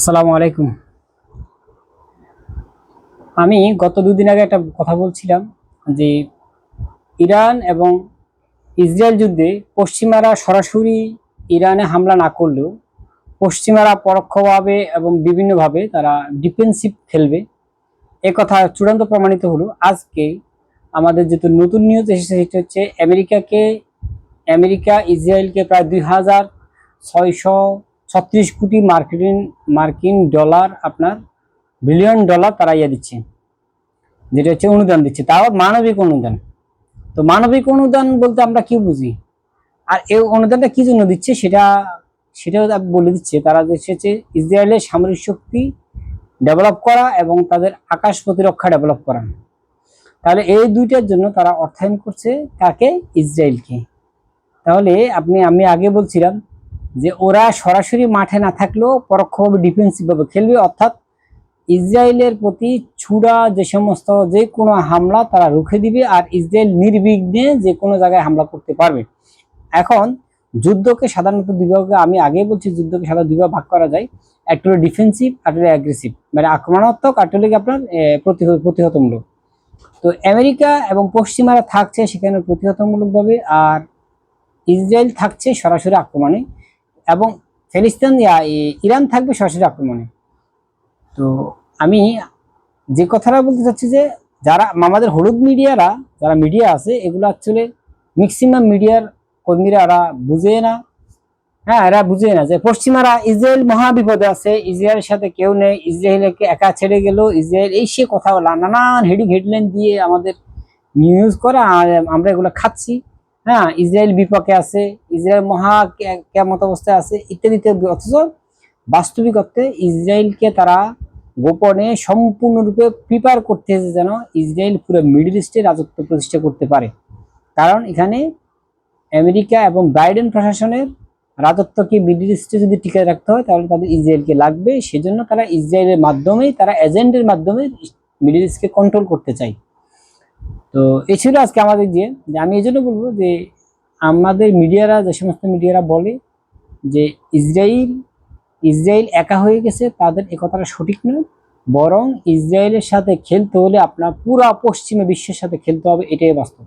আসসালামু আলাইকুম। আমি গত দুদিন আগে একটা কথা বলছিলাম যে ইরান এবং ইসরায়েল যুদ্ধে পশ্চিমারা সরাসরি ইরানে হামলা না করলেও পশ্চিমারা পরোক্ষভাবে এবং বিভিন্নভাবে তারা ডিফেন্সিভ খেলবে। এ কথা চূড়ান্ত প্রমাণিত হলো। আজকে আমাদের যেহেতু নতুন নিউজ এসেছে, সেটা হচ্ছে আমেরিকাকে, আমেরিকা ইসরায়েলকে প্রায় দুই হাজার ছয়শো ছত্রিশ কোটি মার্কিন মার্কিন ডলার আপনার, বিলিয়ন ডলার তারা ইয়ে দিচ্ছে। যেটা হচ্ছে অনুদান দিচ্ছে। তাও মানবিক অনুদান। তো মানবিক অনুদান বলতে আমরা কি বুঝি? আর এই অনুদানটা কি জন্য দিচ্ছে সেটা, সেটাও বলে দিচ্ছে। তারা এসেছে ইসরায়েলের সামরিক শক্তি ডেভেলপ করা এবং তাদের আকাশ প্রতিরক্ষা ডেভেলপ করা। তাহলে এই দুইটার জন্য তারা অর্থায়ন করছে কাকে? ইসরায়েলকে। তাহলে আপনি, আমি আগে বলছিলাম যে ওরা সরাসরি মাঠে না থাকলেও পরোক্ষভাবে ডিফেন্সিভ ভাবে খেলবে, অর্থাৎ ইসরায়েলের প্রতি ছুড়া যে সমস্ত যে কোনো হামলা তারা রুখে দিবে আর ইসরায়েল নির্বিঘ্নে যে কোনো জায়গায় হামলা করতে পারবে। এখন যুদ্ধকে সাধারণত দুইভাবে আমি আগে বলছি যুদ্ধকে সাধারণত দুইভাবে ভাগ করা যায়। একটা হলো ডিফেন্সিভ আর হলো অ্যাগ্রেসিভ মানে আক্রমণাত্মক আর হলো আপনার প্রতিহত- প্রতিহতমূলক। তো আমেরিকা এবং পশ্চিমারা থাকছে সেখানে প্রতিহতমূলকভাবে, আর ইসরায়েল থাকছে সরাসরি আক্রমণে। এবং ফিলিস্তিন ইরান থাকবে সরাসরি আক্রমণে তো আমি যে কথাটা বলতে চাচ্ছি যে, যারা আমাদের হলুদ মিডিয়ারা, যারা মিডিয়া আছে, এগুলো অ্যাকচুয়ালি ম্যাক্সিমাম মিডিয়ার কর্মীরা এরা বুঝে না। হ্যাঁ এরা বুঝে না যে পশ্চিমারা ইসরায়েল মহাবিপদে আছে, ইসরায়েলের সাথে কেউ নেই, ইসরায়েলকে একা ছেড়ে গেল, ইসরায়েল এই সে কথা নানান হেডিং হেডলাইন দিয়ে আমাদের নিউজ করা আমরা এগুলো খাচ্ছি। হ্যাঁ ইসরায়েল বিপক্ষে আছে, ইসরায়েল মহা কেমত অবস্থায় আছে ইত্যাদি ইত্যাদি। অথচ বাস্তবিক অর্থে ইসরায়েলকে তারা গোপনে সম্পূর্ণরূপে প্রিপেয়ার করতেছে যেন ইসরায়েল পুরো মিডল ইস্টে রাজত্ব প্রতিষ্ঠা করতে পারে। কারণ এখানে আমেরিকা এবং বাইডেন প্রশাসনের রাজত্বকে মিডল ইস্টে যদি টিকে রাখতে হয়, তাহলে তাদের ইসরায়েলকে লাগবে। সেজন্য তারা ইসরায়েলের মাধ্যমেই, তারা এজেন্টের মাধ্যমে মিডল ইস্টকে কন্ট্রোল করতে চায়। তো এ ছিল আজকে আমাদের যে আমি এই জন্য বলব যে আমাদের মিডিয়ারা, যে সমস্ত মিডিয়ারা বলে যে ইসরায়েল ইসরায়েল একা হয়ে গেছে, তাদের এ কথাটা সঠিক নয়। বরং ইসরায়েলের সাথে খেলতে হলে আপনার পুরা পশ্চিমে বিশ্বের সাথে খেলতে হবে, এটাই বাস্তব।